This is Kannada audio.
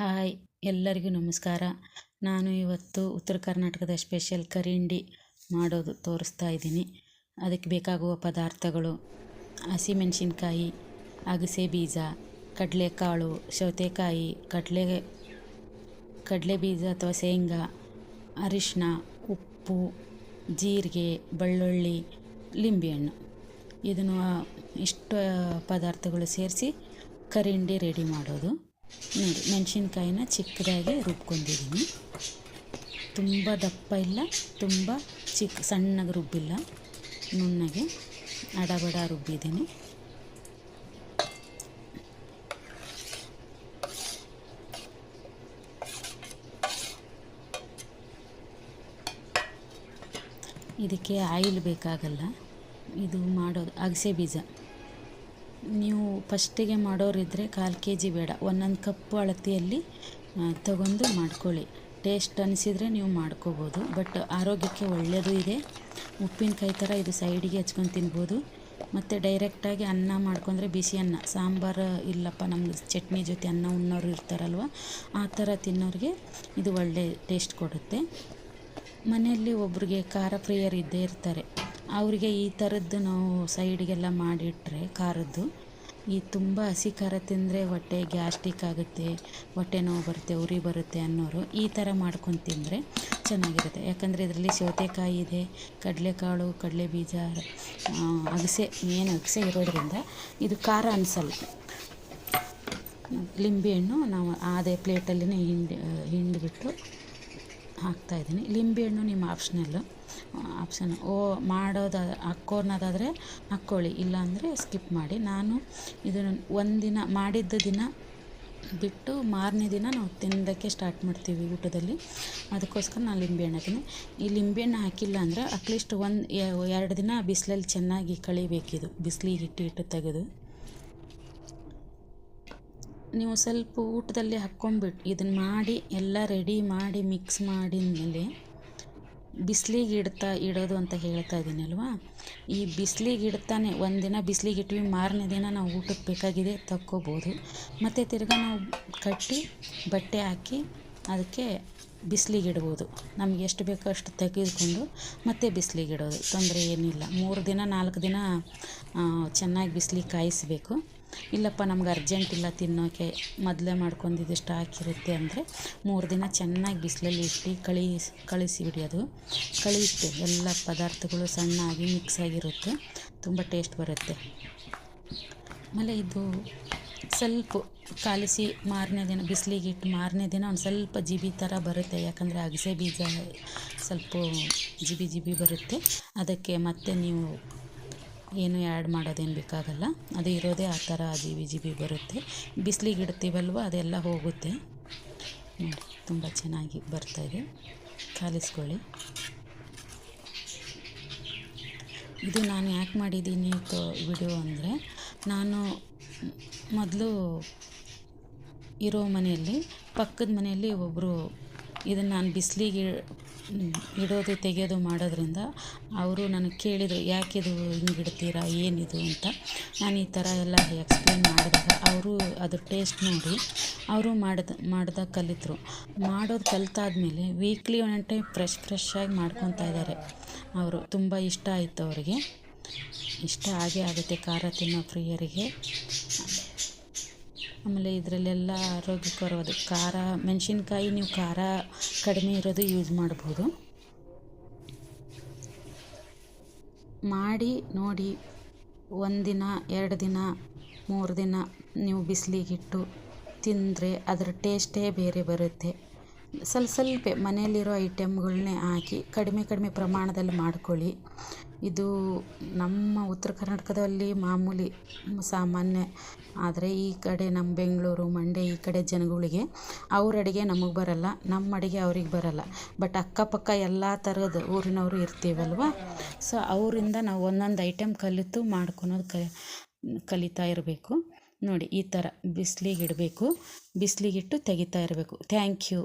ಹಾಯ್, ಎಲ್ಲರಿಗೂ ನಮಸ್ಕಾರ. ನಾನು ಇವತ್ತು ಉತ್ತರ ಕರ್ನಾಟಕದ ಸ್ಪೆಷಲ್ ಕರಿಂಡಿ ಮಾಡೋದು ತೋರಿಸ್ತಾ ಇದ್ದೀನಿ. ಅದಕ್ಕೆ ಬೇಕಾಗುವ ಪದಾರ್ಥಗಳು ಹಸಿಮೆಣಸಿನ್ಕಾಯಿ ಅಗಸೆ ಬೀಜ, ಕಡಲೆಕಾಳು, ಸೌತೆಕಾಯಿ, ಕಡಲೆ ಕಡಲೆ ಬೀಜ ಅಥವಾ ಶೇಂಗಾ ಅರಿಶಿನ ಉಪ್ಪು, ಜೀರಿಗೆ, ಬೆಳ್ಳುಳ್ಳಿ, ಲಿಂಬೆಹಣ್ಣು. ಇದನ್ನು ಇಷ್ಟು ಪದಾರ್ಥಗಳು ಸೇರಿಸಿ ಕರಿಂಡಿ ರೆಡಿ ಮಾಡೋದು. ನೋಡಿ, ಮೆಣಸಿನ್ಕಾಯಿನ ಚಿಕ್ಕದಾಗಿ ರುಬ್ಕೊಂಡಿದ್ದೀನಿ. ತುಂಬ ದಪ್ಪ ಇಲ್ಲ, ತುಂಬ ಚಿಕ್ಕ ಸಣ್ಣಗೆ ರುಬ್ಬಿಲ್ಲ. ನುಣ್ಣಗೆ ಅಡಬಡ ರುಬ್ಬಿದ್ದೀನಿ. ಇದಕ್ಕೆ ಆಯಿಲ್ ಬೇಕಾಗಲ್ಲ, ಇದು ಮಾಡೋದು ಅಗಸೆ ಬೀಜ. ನೀವು ಫಸ್ಟಿಗೆ ಮಾಡೋರಿದ್ದರೆ ಕಾಲು ಕೆ ಜಿ ಬೇಡ. ಒಂದೊಂದು ಕಪ್ಪು ಅಳತೆಯಲ್ಲಿ ತಗೊಂಡು ಮಾಡ್ಕೊಳ್ಳಿ. ಟೇಸ್ಟ್ ಅನಿಸಿದರೆ ನೀವು ಮಾಡ್ಕೋಬೋದು. ಬಟ್ ಆರೋಗ್ಯಕ್ಕೆ ಒಳ್ಳೆಯದು ಇದೆ. ಉಪ್ಪಿನಕಾಯಿ ಥರ ಇದು ಸೈಡಿಗೆ ಹಚ್ಕೊಂಡು ತಿನ್ಬೋದು. ಮತ್ತು ಡೈರೆಕ್ಟಾಗಿ ಅನ್ನ ಮಾಡ್ಕೊಂಡ್ರೆ ಬಿಸಿ ಅನ್ನ. ಸಾಂಬಾರು ಇಲ್ಲಪ್ಪ ನಮ್ಗೆ ಚಟ್ನಿ ಜೊತೆ ಅನ್ನ ಉಣ್ಣೋರು ಇರ್ತಾರಲ್ವ, ಆ ಥರ ತಿನ್ನೋರಿಗೆ ಇದು ಒಳ್ಳೆ ಟೇಸ್ಟ್ ಕೊಡುತ್ತೆ. ಮನೆಯಲ್ಲಿ ಒಬ್ರಿಗೆ ಖಾರ ಪ್ರಿಯರ್ ಇದ್ದೇ ಇರ್ತಾರೆ. ಅವರಿಗೆ ಈ ಥರದ್ದು ನಾವು ಸೈಡಿಗೆಲ್ಲ ಮಾಡಿಟ್ರೆ ಖಾರದ್ದು. ಈ ತುಂಬ ಹಸಿ ಖಾರ ತಿಂದರೆ ಹೊಟ್ಟೆ ಗ್ಯಾಸ್ಟ್ರಿಕ್ ಆಗುತ್ತೆ, ಹೊಟ್ಟೆ ನೋವು ಬರುತ್ತೆ, ಉರಿ ಬರುತ್ತೆ ಅನ್ನೋರು ಈ ಥರ ಮಾಡ್ಕೊಂಡು ತಿಂದರೆ ಚೆನ್ನಾಗಿರುತ್ತೆ. ಯಾಕಂದರೆ ಇದರಲ್ಲಿ ಸೌತೆಕಾಯಿ ಇದೆ, ಕಡಲೆಕಾಳು ಕಡಲೆ ಬೀಜ ಅಗಸೆ ಮೇನ್ ಅಗಸೆ ಇರೋದ್ರಿಂದ ಇದು ಖಾರ ಅನಿಸಲ್ಲ. ಲಿಂಬೆಹಣ್ಣು ನಾವು ಅದೇ ಪ್ಲೇಟಲ್ಲಿನೇ ಹಿಂಡಿ, ಹಿಂಡಿಬಿಟ್ಟು ಹಾಕ್ತಾಯಿದ್ದೀನಿ ಲಿಂಬೆಹಣ್ಣು ನಿಮ್ಮ ಆಪ್ಷನಲ್ಲು ಆಪ್ಷನ್ ಓ, ಮಾಡೋದ ಹಾಕ್ಕೋನದಾದರೆ ಹಾಕ್ಕೊಳ್ಳಿ. ಇಲ್ಲಾಂದರೆ ಸ್ಕಿಪ್ ಮಾಡಿ. ನಾನು ಇದನ್ನು ಒಂದಿನ ಮಾಡಿದ್ದ ದಿನ ಬಿಟ್ಟು ಮಾರನೇ ದಿನ ನಾವು ತಿನ್ನೋದಕ್ಕೆ ಸ್ಟಾರ್ಟ್ ಮಾಡ್ತೀವಿ ಊಟದಲ್ಲಿ. ಅದಕ್ಕೋಸ್ಕರ ನಾನು ಲಿಂಬೆಹಣ್ಣು ಹಾಕಿನಿ ಈ ಲಿಂಬೆಹಣ್ಣು ಹಾಕಿಲ್ಲ ಅಂದರೆ ಅಟ್ಲೀಸ್ಟ್ ಒಂದು ಎರಡು ದಿನ ಬಿಸಿಲಲ್ಲಿ ಚೆನ್ನಾಗಿ ಕಳಿಬೇಕಿದು. ಬಿಸಿಲಿಗೆ ಇಟ್ಟು ಇಟ್ಟು ತೆಗೆದು. ನೀವು ಸ್ವಲ್ಪ ಊಟದಲ್ಲಿ ಹಾಕ್ಕೊಂಬಿಟ್ಟು ಇದನ್ನು ಮಾಡಿ ಎಲ್ಲ ರೆಡಿ ಮಾಡಿ ಮಿಕ್ಸ್ ಮಾಡಿದ್ಮೇಲೆ ಬಿಸಿಲಿಗೆ ಇಡ್ತಾ ಇಡೋದು ಅಂತ ಹೇಳ್ತಾ ಇದ್ದೀನಿ ಅಲ್ವಾ? ಈ ಬಿಸಿಲಿಗೆ ಇಡ್ತಾನೆ ಒಂದಿನ ಬಿಸಿಲಿಗೆ ಇಟ್ವಿ, ಮಾರನೇ ದಿನ ನಾವು ಊಟಕ್ಕೆ ಬೇಕಾಗಿದೆ ತಕ್ಕೋಬೋದು. ಮತ್ತು ತಿರ್ಗಾ ನಾವು ಕಟ್ಟಿ ಬಟ್ಟೆ ಹಾಕಿ ಅದಕ್ಕೆ ಬಿಸಿಲಿಗೆ ಇಡ್ಬೋದು. ನಮ್ಗೆ ಎಷ್ಟು ಬೇಕೋ ಅಷ್ಟು ತೆಗೆದುಕೊಂಡು ಮತ್ತೆ ಬಿಸಿಲಿಗೆ ಇಡೋದು, ತೊಂದರೆ ಏನಿಲ್ಲ. ಮೂರು ದಿನ, ನಾಲ್ಕು ದಿನ ಚೆನ್ನಾಗಿ ಬಿಸಿಲಿಗೆ ಕಾಯಿಸಬೇಕು. ಇಲ್ಲಪ್ಪ, ನಮ್ಗೆ ಅರ್ಜೆಂಟ್ ಇಲ್ಲ ತಿನ್ನೋಕ್ಕೆ ಮೊದಲೇ ಮಾಡ್ಕೊಂಡಿದ್ದು ಹಾಕಿರುತ್ತೆ ಅಂದರೆ ಮೂರು ದಿನ ಚೆನ್ನಾಗಿ ಬಿಸಿಲಲ್ಲಿ ಇಟ್ಟು ಕಳಿಸಿ ಕಳಿಸಿ ಅದು. ಕಳಿಯುತ್ತೆ ಎಲ್ಲ ಪದಾರ್ಥಗಳು ಸಣ್ಣಾಗಿ ಮಿಕ್ಸ್ ಆಗಿರುತ್ತೆ. ತುಂಬ ಟೇಸ್ಟ್ ಬರುತ್ತೆ. ಆಮೇಲೆ ಇದು ಸ್ವಲ್ಪ ಕಾಲಿಸಿ ಮಾರನೇ ದಿನ ಬಿಸಿಲಿಗೆ ಇಟ್ಟು ಮಾರನೇ ದಿನ ಒಂದು ಸ್ವಲ್ಪ ಜಿಬಿ ಥರ ಬರುತ್ತೆ. ಯಾಕಂದರೆ ಅಗಸೆ ಬೀಜ ಸ್ವಲ್ಪ ಜಿಬಿ ಜಿಬಿ ಬರುತ್ತೆ. ಅದಕ್ಕೆ ಮತ್ತೆ ನೀವು ಏನು ಆ್ಯಡ್ ಮಾಡೋದೇನು ಬೇಕಾಗಲ್ಲ. ಅದು ಇರೋದೇ ಆ ಥರ ಜೀವಿ ಜೀವಿ ಬರುತ್ತೆ. ಬಿಸಿಲಿಗೆ ಇಡ್ತೀವಲ್ವ, ಅದೆಲ್ಲ ಹೋಗುತ್ತೆ. ನೋಡಿ ತುಂಬ ಚೆನ್ನಾಗಿ ಬರ್ತಾಯಿದೆ ಕಾಲಿಸ್ಕೊಳ್ಳಿ. ಇದು ನಾನು ಯಾಕೆ ಮಾಡಿದ್ದೀನಿ ವಿಡಿಯೋ ಅಂದರೆ, ನಾನು ಮೊದಲು ಇರೋ ಮನೆಯಲ್ಲಿ, ಪಕ್ಕದ ಮನೆಯಲ್ಲಿ ಒಬ್ಬರು ಇದನ್ನು ನಾನು ಬಿಸಿಲಿಗೆ ಇಡೋದು ತೆಗೆಯೋದು ಮಾಡೋದ್ರಿಂದ ಅವರು ನನಗೆ ಕೇಳಿದರು ಯಾಕಿದು ಹಿಂಗೆ ಇಡ್ತೀರಾ? ಏನಿದು ಅಂತ. ನಾನು ಈ ಥರ ಎಲ್ಲ ಎಕ್ಸ್ಪ್ಲೇನ್ ಮಾಡಿದಾಗ ಅವರು ಅದ್ರ ಟೇಸ್ಟ್ ನೋಡಿ ಅವರು ಮಾಡ್ದ ಮಾಡ್ದಾಗ ಕಲಿತರು. ಮಾಡೋದು ಕಲಿತಾದ್ಮೇಲೆ ವೀಕ್ಲಿ ಒನ್ ಟೈಮ್ ಫ್ರೆಶ್ ಫ್ರೆಶ್ಶಾಗಿ ಮಾಡ್ಕೊತಾ ಇದ್ದಾರೆ ಅವರು. ತುಂಬ ಇಷ್ಟ ಆಯಿತು ಅವರಿಗೆ. ಇಷ್ಟ ಆಗೇ ಆಗುತ್ತೆ ಖಾರ ತಿನ್ನೋ ಪ್ರಿಯರಿಗೆ. ಆಮೇಲೆ ಇದರಲ್ಲೆಲ್ಲ ಆರೋಗ್ಯಕರವಾದ ಖಾರ, ಮೆಣಸಿನ್ಕಾಯಿ ನೀವು ಖಾರ ಕಡಿಮೆ ಇರೋದು ಯೂಸ್ ಮಾಡ್ಬೋದು. ಮಾಡಿ, ನೋಡಿ, ಒಂದಿನ, ಎರಡು ದಿನ, ಮೂರು ದಿನ ನೀವು ಬಿಸಿಲಿಗಿಟ್ಟು ತಿಂದರೆ ಅದರ ಟೇಸ್ಟೇ ಬೇರೆ ಬರುತ್ತೆ. ಸ್ವಲ್ಪ ಸ್ವಲ್ಪ ಮನೆಯಲ್ಲಿರೋ ಐಟಮ್ಗಳನ್ನೇ ಹಾಕಿ ಕಡಿಮೆ ಕಡಿಮೆ ಪ್ರಮಾಣದಲ್ಲಿ ಮಾಡ್ಕೊಳ್ಳಿ. ಇದು ನಮ್ಮ ಉತ್ತರ ಕರ್ನಾಟಕದಲ್ಲಿ ಮಾಮೂಲಿ ಸಾಮಾನ್ಯ. ಆದರೆ ಈ ಕಡೆ ನಮ್ಮ ಬೆಂಗಳೂರು, ಮಂಡ್ಯ ಈ ಕಡೆ ಜನಗಳಿಗೆ ಅವ್ರ ಅಡುಗೆ ನಮಗೆ ಬರಲ್ಲ ನಮ್ಮ ಅಡುಗೆ ಅವ್ರಿಗೆ ಬರಲ್ಲ. ಬಟ್ ಅಕ್ಕಪಕ್ಕ ಎಲ್ಲ ಥರದ ಊರಿನವರು ಇರ್ತೀವಲ್ವ? ಸೊ ಅವರಿಂದ ನಾವು ಒಂದೊಂದು ಐಟಮ್ ಕಲಿತು ಮಾಡ್ಕೊಳೋದು ಕ, ಕಲಿತಾ ಇರಬೇಕು. ನೋಡಿ, ಈ ಥರ ಬಿಸಿಲಿಗೆ ಇಡಬೇಕು. ಬಿಸಿಲಿಗಿಟ್ಟು ತೆಗಿತಾ ಇರಬೇಕು. Thank you